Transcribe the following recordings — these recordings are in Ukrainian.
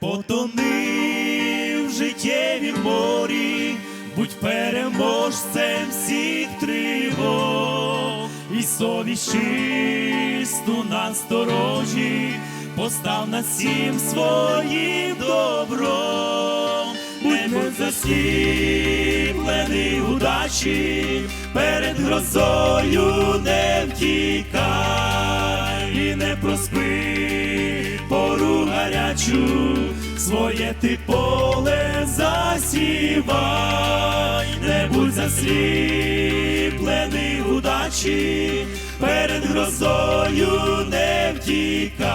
Потони в життєвім морі, будь переможцем всіх тривог, і совість чисту на сторожі, постав над всім своїм добром, будь не засліплений удачі, перед грозою не втікай. І не проспи пору своє ти поле засівай, не будь засліплений удачі, перед грозою не втікай.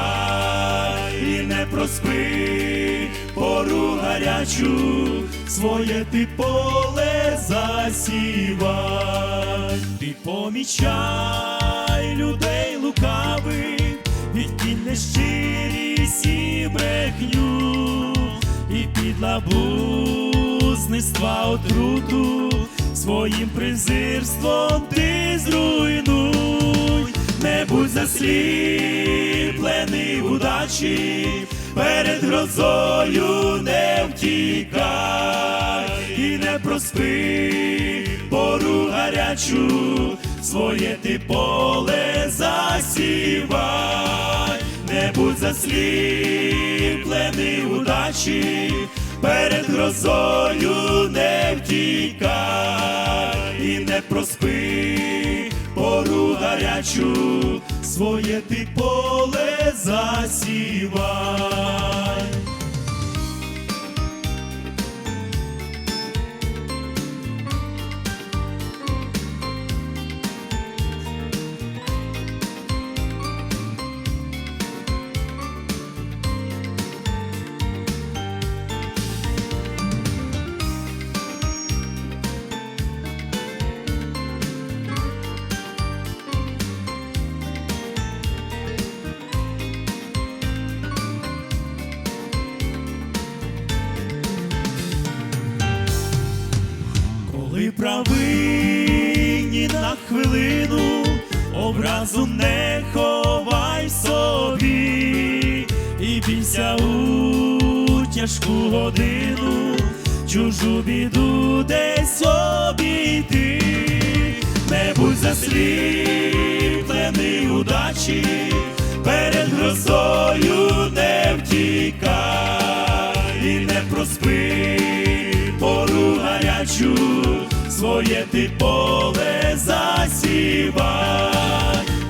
І не проспи пору гарячу, своє ти поле засівай, ти помічай людей лукавих, відкинь нещирість і підлабузництва отруту, своїм презирством ти зруйнуй, не будь засліплений удачі, перед грозою не втікай. І не проспи пору гарячу, своє ти поле засівай, не будь засліплений удачі, перед грозою не втікай і не проспи пору гарячу, своє ти поле засівай. Правині на хвилину образу не ховай собі, і бійся у тяжку годину, чужу біду десь обійти, не будь засліплений удачі, перед грозою своє ти поле засівай,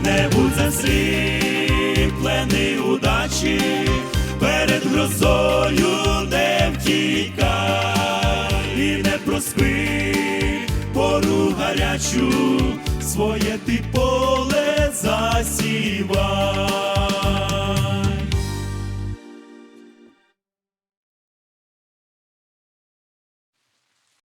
не будь засліплений удачі, перед грозою не втікай і не проспи пору гарячу, своє ти поле засівай.